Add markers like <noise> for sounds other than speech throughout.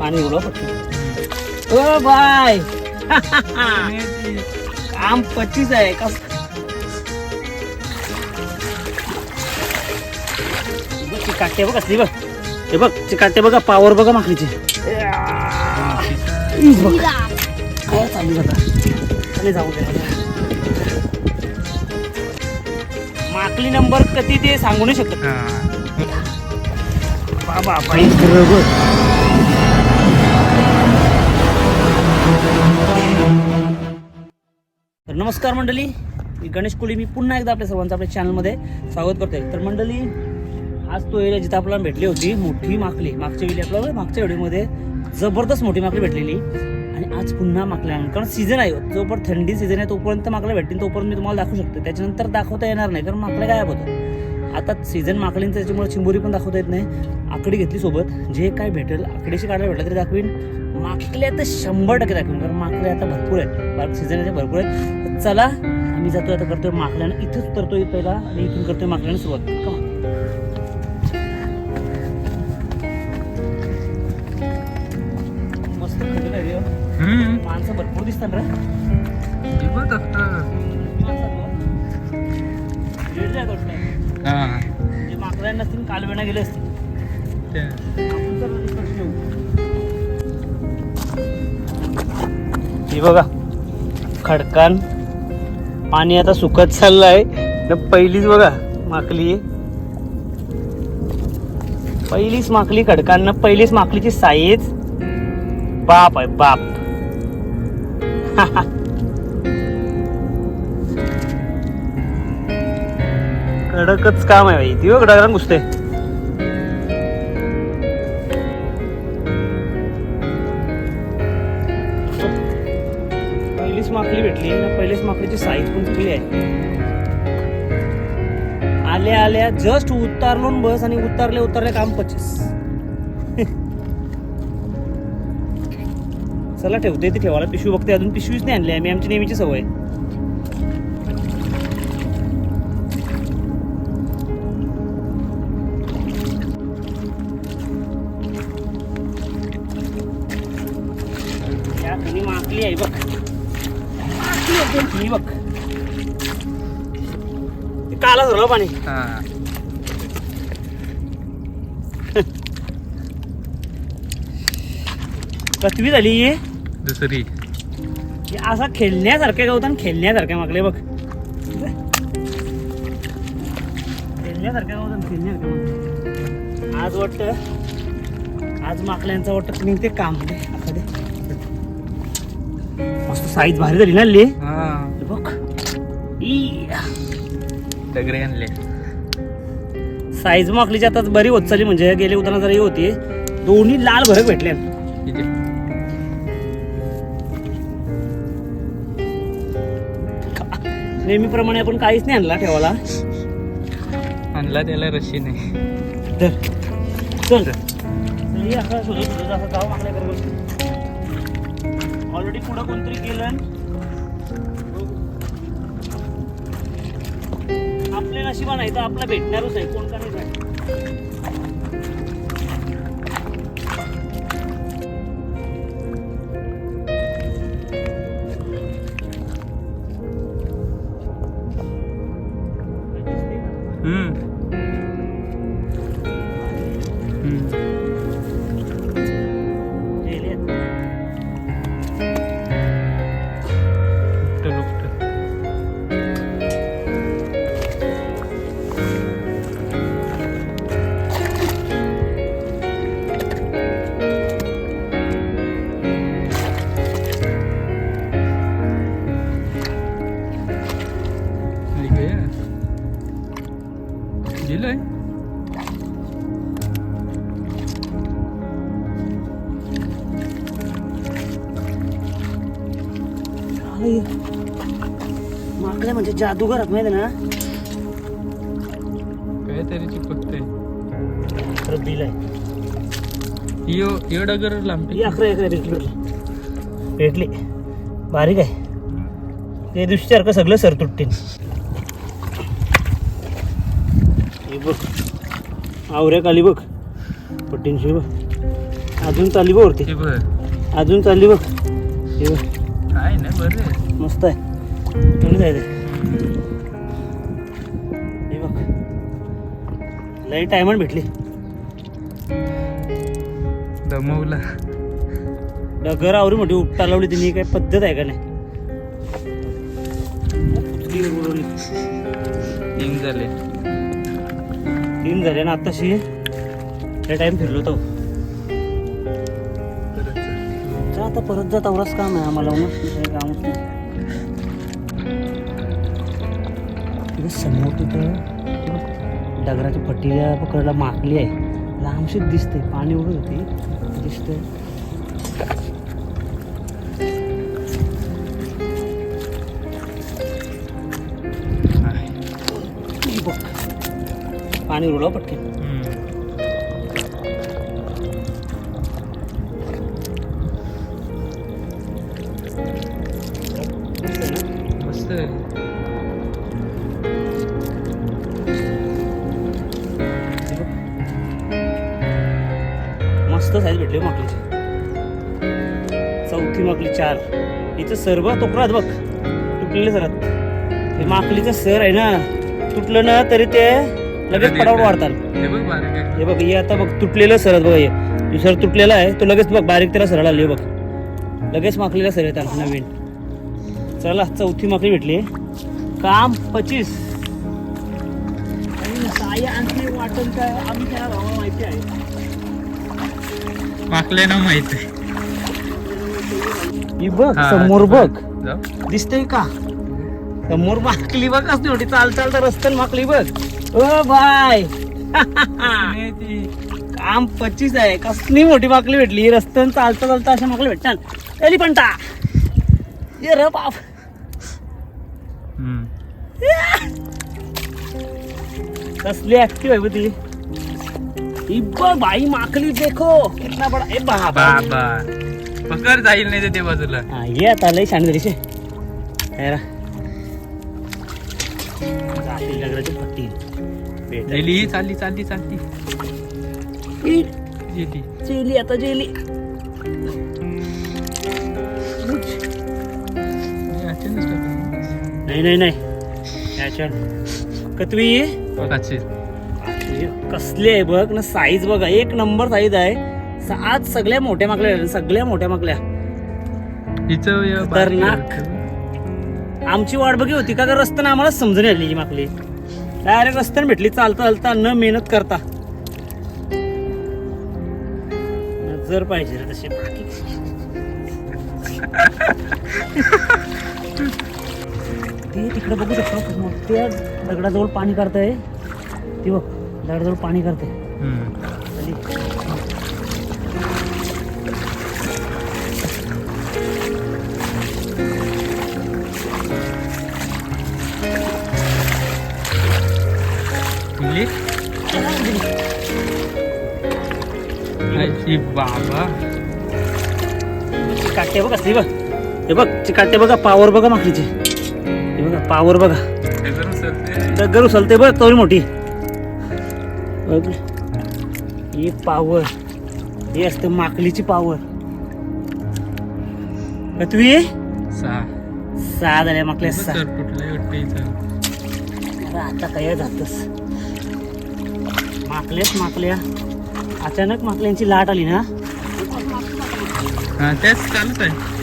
पाणी उडव ओ बाय. काम पच्चीस आहे बघ, ती काटे बघ असली बघ. हे बघ ती काटे बघा पावर बघा माकडीची बघ काय चालू आता? आणि जाऊ दे. माकली नंबर कधी ते सांगू नाही शकत. बाबा नमस्कार मंडळी. मी गणेश कोळी. मी पुन्हा एकदा आपल्या सर्वांचं आपल्या चॅनलमध्ये स्वागत करतोय. तर मंडळी आज तो एरिया जिथं आपल्याला भेटली होती मोठी माकली. मागच्या वेळी आपल्याला मागच्या व्हिडिओमध्ये जबरदस्त मोठी माकली भेटलेली. आणि आज पुन्हा माकल्या कारण सीझन आहे हो. जोपर्यंत थंडी सीझन आहे तोपर्यंत माकल्या भेटतील तोपर्यंत मी तुम्हाला दाखवू शकतो. त्याच्यानंतर दाखवता येणार नाही कारण माकल्या गायब होतं आता सीझन माकलींचं त्याच्यामुळे चिंबोरी पण दाखवता येत नाही. आकडी घेतली सोबत. जे काय भेटेल आकडीशी काढायला भेटलं तरी दाखवीन. माकल्या तर शंभर टक्के दाखवीन कारण माकल्या आता भरपूर आहेत. सीझन आहे भरपूर आहेत. चला आम्ही जातोय आता करतोय माकल्यानं इथंच उतरतोय पहिला आणि इथून करतोय माकल्यानं सुरुवात on. मस्त खंडीर आहे रे हो. माणसं भरपूर दिसतात रे. वेळ जात वाटतं. जे माकड्या नसतील कालवेणा गेले असतील आपण तर इकडचे येऊ. ही बघा खडकान पाणी आता सुकत चाललं आहे पहिलीच बघा माकली. पहिलीच माकली खडकांना पहिलीच माकलीची साईज. बाप आहे बाप. <laughs> कडकच काम आहे भाई ती बघ डगरान घुसते ना साईज पण चांगली आहे. आल्या आल्या जस्ट उतारलो बस आणि उतरले उतरले काम पच्चीस चला ठेवते ते ठेवायला. पिशवी बघते अजून पिशवीच नाही आणली आम्ही आमची नेहमीची सवय. माकली आहे बघ. ते धरलं पाणी <laughs> कतवी झाली? ही दुसरी. हे असा खेळण्यासारखे गवतान खेळण्यासारखे मागले बघ. खेळण्यासारखे गवतान खेळण्यासारखे आज वाटतं आज माकल्यांचं वाटतं निघते काम. दे, आता दे. मस्त साईज भारी झाली ना हे बघ. ई. दगडे आणले. साईज माकलीची आता बरी होत चालली म्हणजे. गेले उताना जरा होती. दोन्ही लाल भरक भेटले. किती? नेहमीप्रमाणे आपण काहीच नाही आणला ठेवायला. आणला त्याला रशी नाही. चल. ऑलरेडी पुढं कोणतरी गेलं आपल्या नशिबा नाही तर आपला भेटणारच आहे. कोण का माकडे जादूगर आहेत माहिती ना? काहीतरी चिपकतंय खरं बिल आहे. यो यो डगर लांबटी ही अकरा अकरा भेटली भेटली. भेटली. बारीक आहे. ते दिवशीसारखं सगळं सरतुट्टीन हे बघ. आवऱ्या खाली बघ. पट्टींशी बघ अजून चालली बघ वरती. अजून चालली बघ. हे बघ. काय नाही बरं. मस्त आहे. तुम्ही जायचं लई टायमन भेटली. दमवला. डगर आवरी मोठी उपटा लावली तिने काय पद्धत आहे का नाही. तीन झाले. तीन झाले ना आत्ताशी त्या टाइम फिरलो तो. आता परत जा तेवढाच काम आहे आम्हाला. कामच नाही. समोर तिथं डगराच्या पट्टीला पकडला मारली आहे. लांबशीच दिसते. पाणी उडत होती. दिसते पाणी उडलं हो पट्टी मस्त मस्त साईज भेटली माकलीची चौथी माकली चार. इथं सर्व तोकरात बघ. तुटलेले सरत. हे माकलीचं सर आहे ना. तुटलं ना तरी ते लगेच पटापट वाढतात. हे बघ. हे बघ आता बघ तुटलेलं सरत बघ हे. हे सर तुटलेलं आहे तो लगेच बघ बारीक त्याला सरळ आली बघ. लगेच माकलीला सर येतात नवीन. चला चौथी माकली भेटली. काम पचीस. आणखी वाटण काय आम्ही त्याला माहिती आहे. माकल्यानं माहीत आहे. ही बघ हा, समोर बघ. जाऊ. दिसतंय का? समोर माकली बघ असते एवढी चाल चालता रस्त्यान माकली बघ. ओ बाय. काम पच्चीस आहे. कसली मोठी माकली भेटली. रस्त्यान चालता चालता अशा माकली भेटतात. एलिफंटा ये र बाप. हम्म. कसली ऍक्टिव्ह आहे बघ ती. भाई माकली देखो कितना बडा ए बाबा। बाबा। पकड जाईल नाही ते बाजूला हा ये आता लई छान हे लगराची पट्टी. ही चालली चालली चालली. गेली जेली. आता जेली. नाही नाही नाही. कतवी? बघाचे. कसली आहे बघ ना साईज बघा. एक नंबर साईज आहे. आज सगळ्या मोठ्या आहेत, सगळ्या मोठ्या हे खतरनाक. आमची वाट बघी होती का रस्त्यानं आम्हाला समजून आली माकली डायरेक्ट रस्त्याने भेटली. चालता चालता न मेहनत करता. जर पाहिजे बाकी. ते तिकडे बघू शकतो. मोठ्या दगडाजवळ पाणी काढतंय. ती बघ. दगडाजवळ पाणी? आई बाबा. काटते बघ असली बघ. हे बघ चिकाटते बघा पावर बघा माकडीची. हे बघा पावर बघा. दगड उचलते बघ तोरी मोठी. बघ. ही पावर ही असते माकलीची पावर कतवी सहा. सहा झाल्या माकल्या सहा. अरे आता काय जातस माकल्याच माकल्या. अचानक माकल्यांची लाट आली ना? हा तेच चालूच आहे.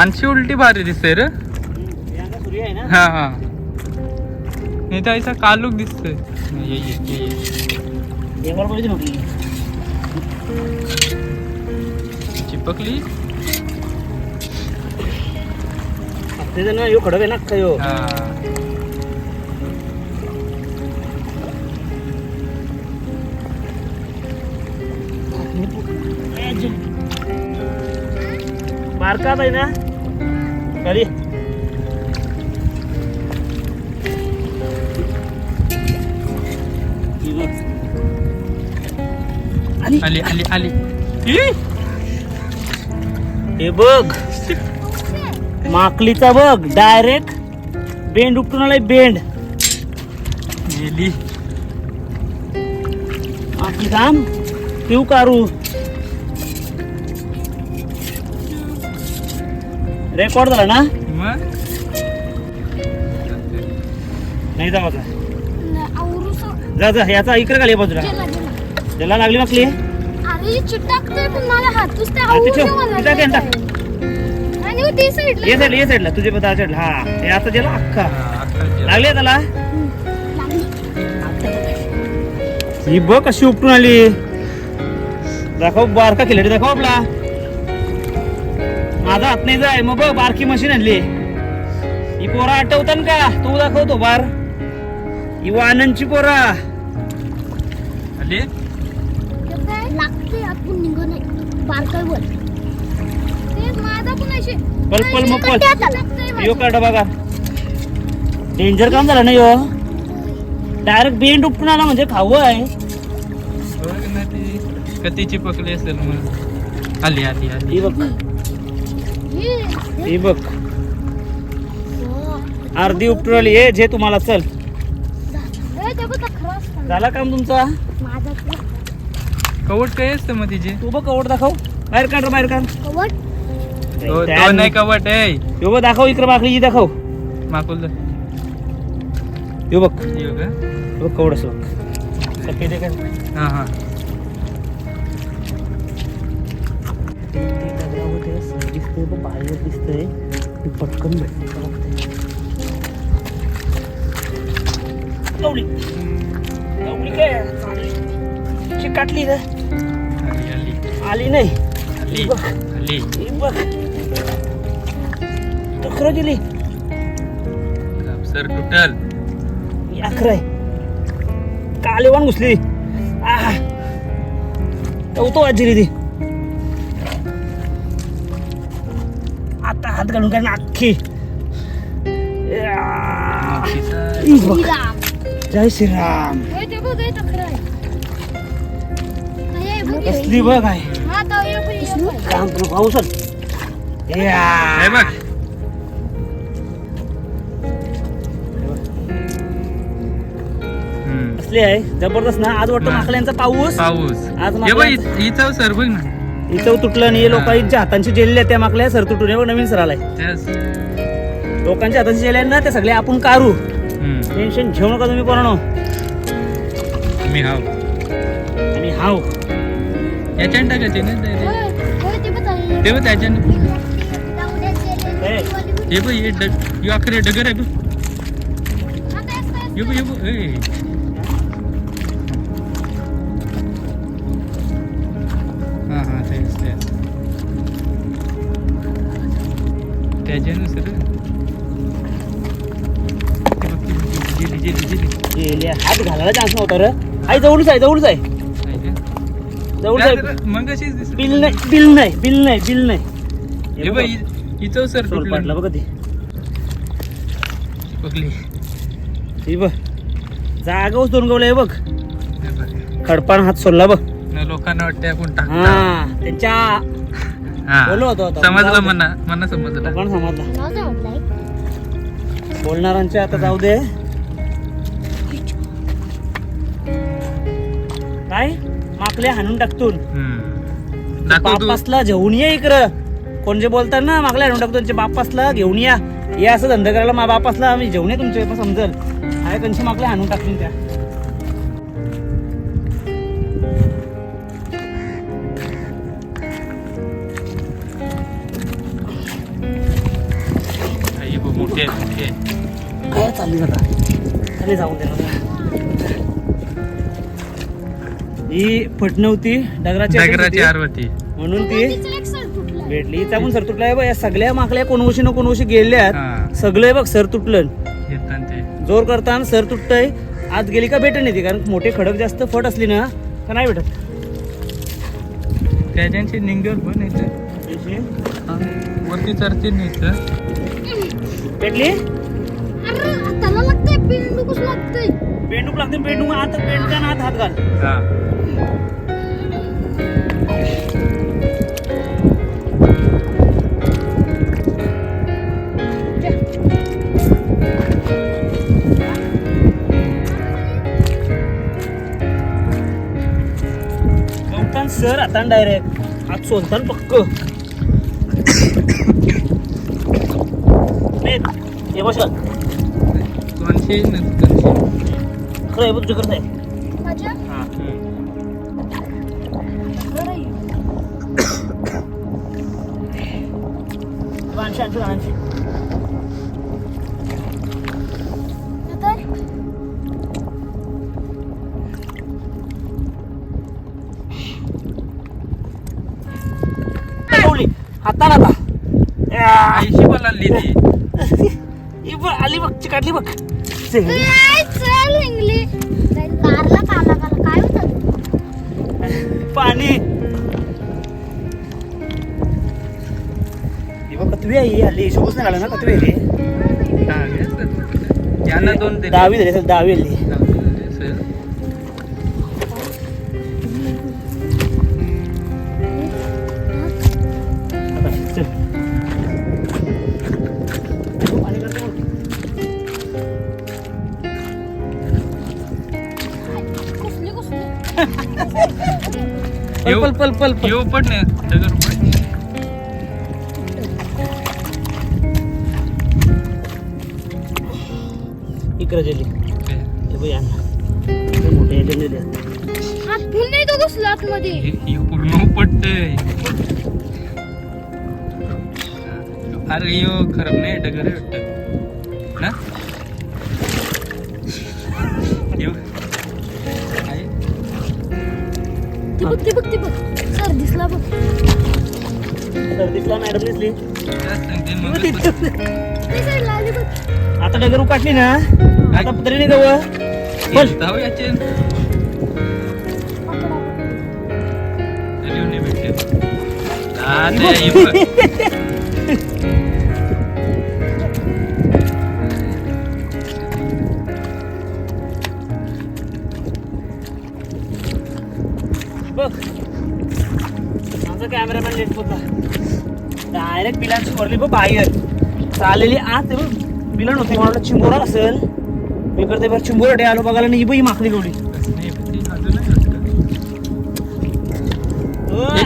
आणखी उलटी भारी दिसते रे. ना हा हा. नाही तर ऐसा कालूक दिसतोय. चिपकली? जण यो खडक आहे ना बारकात आहे ना? आली आली आली हे बघ. माकलीचा बघ डायरेक्ट बेंड उपटून आलाय बेंड गेली. माकली काम ठेवू कारू रेकॉर्ड झाला ना? मग? नाही जावाचा जा जा याचा इकडे खाली बाजूला. त्याला लागली माकली अरे चिटकते पण मला हातच त्या हा, ते ठेव. आवडून तिथं घे, टाक. आणि ती साईडला ये साईडला ये साईडला तुझे पदा साईडला हा हे आता गेला अख्खा. लागली त्याला. ही बघ कशी उपटून आली. दाखव बारका खिलाडी दाखव आपला. माझा हात नाही जाय मग बघ बारकी मशीन आणली ही पोरा आठवतात का तू दाखवतो बार ही वाननची पोरा आली ते काय? लागते आपण निघ नाही बारकाईवर ते माझा पण असे पल पल मग पल यो. काढा बघा। डेंजर काम झालं ना यो। डायरेक्ट बेंड उपटून आला म्हणजे खाऊ आहे। कतीची पकली असेल मग आली आली आली. बघ. हे, ही बघ. हो. अर्धी उपटून आली. ये जे तुम्हाला चल. हे, झाला. काम तुमचा. कवट काय असतं मग तिचे? तू बघ कवड दाखव. बाहेर काढ रे, बाहेर काढ. कवट. तो तो नाही कवट आहे यो बघ दाखव इकडे बाकली ही दाखव. माकुल यो बघ. यो बघ कवड असं बघ. सफेद आहे का? हा हा. दिसतंय. ती पटकन भेटते का बघते रे आली नाही. आली. बघ. दिली. सर टुटल अकरा कालेवान घुसली. आह. तो वाजली ती. आता हात घालून ना अख्खी या. बघ. श्रीराम. जय श्रीराम. कसली बघ आहे तो पण बघ. काम तुला हे बघ. कसली आहे जबरदस्त ना आज वाटतं. माकल्यांचा पाऊस पाऊस आज हे बघ हिचं सर बघ ना इथं तुटलं आणि हे. लोकांच्या हातांची जेलल्या त्या माकल्या सर तुटून हे बघ नवीन सर आलाय. लोकांच्या हातांची जेल ना ते सगळे आपण कारू. टेन्शन घेऊ नका तुम्ही पोरानो. मी हाव. आणि हाव. याच्यानं टाकायचे ना ते- बघ त्याच्यानं हे. बघ हे डग हे अखरे डगर आहे बघ. हा. हे बघ हे बघ त्याच्यानं सर ते बघ, ते बघ, गेली गेली गेली. जेल्या हात घालायला चान्स नव्हता रे. आई जवळच आहे जवळच आहे. नाही का? जवळच आहे. मग कशीच दिसत बिल नाही बिल नाही बिल नाही बिल नाही. हे बघ हिचं सर सोल बघ ती. बघली. ही बघ. जागाच दोन गवले आहे बघ बघ. खडपान हात सोडला बघ. लोकांना वाटते आपण टाकता त्यांच्या बोललो होतो आता. समजलं मना मना समजलं. बोलणाऱ्यांचे आता जाऊ दे. काय? माकले हाणून टाकतून हम्म. दाखव तू. बापासला घेऊन ये इकडं. कोण जे बोलतात ना मागल्या हाणून टाकतो त्यांच्या बापासला घेऊन या. हे असं धंदा करायला मा बापासला आम्ही घेऊन ये तुमचे मग समजल. आहे त्यांची मागल्या हाणून टाकतील त्या. चालली खाली जाऊन दे ना. ही डगराची डगराची होती. आरवती. म्हणून ती तिचं एक सर तुटलं. भेटली. त्या पण सर तुटलाय बघ या सगळ्या माकल्या कोणवशी ना कोणवशी गेल्यात. हा. सगळे बघ सर तुटलं. जोर करताना सर तुटतंय. आत गेली का भेटत नाही ती कारण मोठे खडक जास्त फट असली ना का नाही भेटत? त्याच्याशी निंगल पण येतं वरती चरते नाही. भेटली? बेंडूकच लागतंय? बेंडूक लागते बेंडूक आता बेंडूच्या आत हात घाल. हा. सर आता डायरेक्ट आज सोलतान पक्क. <coughs> नाही हे बस. दोनशे नंतरशे खरं हे बघ जुकर आहे माझ्या? हा. आहे. आणशे नंतर ठेवली. हाताला आता. ऐंशी मला लिहिली ही बघ आली बघ चिकाटली बघ. होतं पाणी. बघ कतवी आहे ही हल्ली हिशोबच नाही आला ना कतवी असतात. यांना दोन दहावी झाली असेल दहावी हल्ली पल पल पल पल. येऊ पण नाही. इकडे गेली. हे बघ यांना. हे मोठे याच्यात नेले आहेत. हात फुल नाही तो घुसला आतमध्ये. हे- हे पूर्ण उपटतंय. अरे यो खराब नाही डगर वाटतं दिसला मॅडम दिसली. आता डगर उकाटली ना? आता पत्रे नाही गव बस बघ. माझा कॅमेरामॅन लेट होता. डायरेक्ट बिलांची सोडली बघ बाहेर. चाललेली आत बघ. बिलन होती मला चिंबोरा असेल. मी करते बरं चिंबोरा आलो बघायला नाही बघ ही माकली गवली.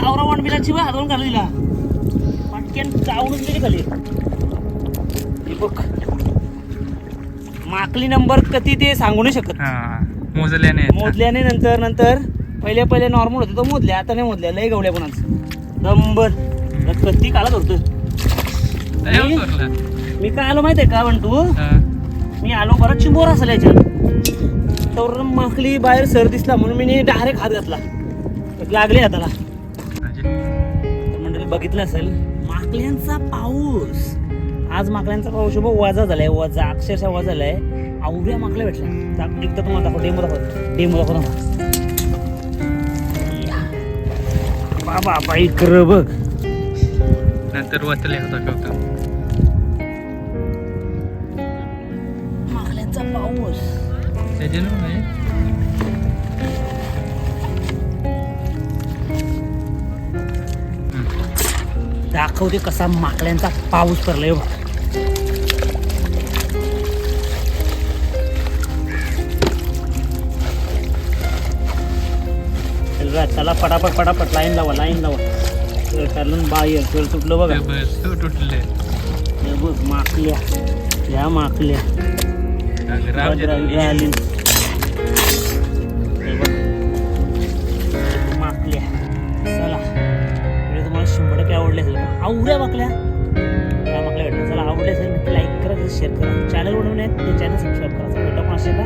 आवरा वन बिलाची बघ हातवून काढली तिला. पटक्यान चावूनच गेली खाली. बघ. माकली नंबर किती ते सांगू नाही शकत. हा मोजल्याने. मोजल्याने नंतर नंतर. पहिले पहिले नॉर्मल होते तो मोजल्या आता नाही मोजल्या. लय गवल्या पण नंबर कधी काला धरतो लय उतरला. मी काय आलो माहितीये का म्हणतो. मी आलो परत चिंबोर असेल याच्यात. तर माकली बाहेर सर दिसला म्हणून मी डायरेक्ट हात घातला. लागले हाताला. म्हणजे? मंडळी बघितलं असेल माकल्यांचा पाऊस. आज माकल्यांचा पाऊस बघ वजा झालाय वजा अक्षरशः वजा झालाय. आवड्या माकल्या भेटल्या. एकदा तुम्हाला दाखव डेमो दाखव डेमो दाखव बाबा बाई कर बघ. नंतर वाचले होता माकल्यांचा पाऊस. त्याच्यानं. दाखवते कसा माकल्यांचा पाऊस पडलाय चला पटापट पटापट लाईन लावा लाईन लावा. त्यातून बाहेर तर तुटलं बघा. तुटले हे बघ माकल्या. ह्या माकल्या. आली. माकल्या. चला. व्हिडिओ तुम्हाला शंभर टक्के आवडले असेल. आवड्या बाकल्या त्या बाकल्या भेटल्या चला आवडले असेल नक्की लाईक करा शेअर करा. चॅनल बनवले आहेत ते चॅनल सबस्क्राईब करा. भेटा पण असेल ना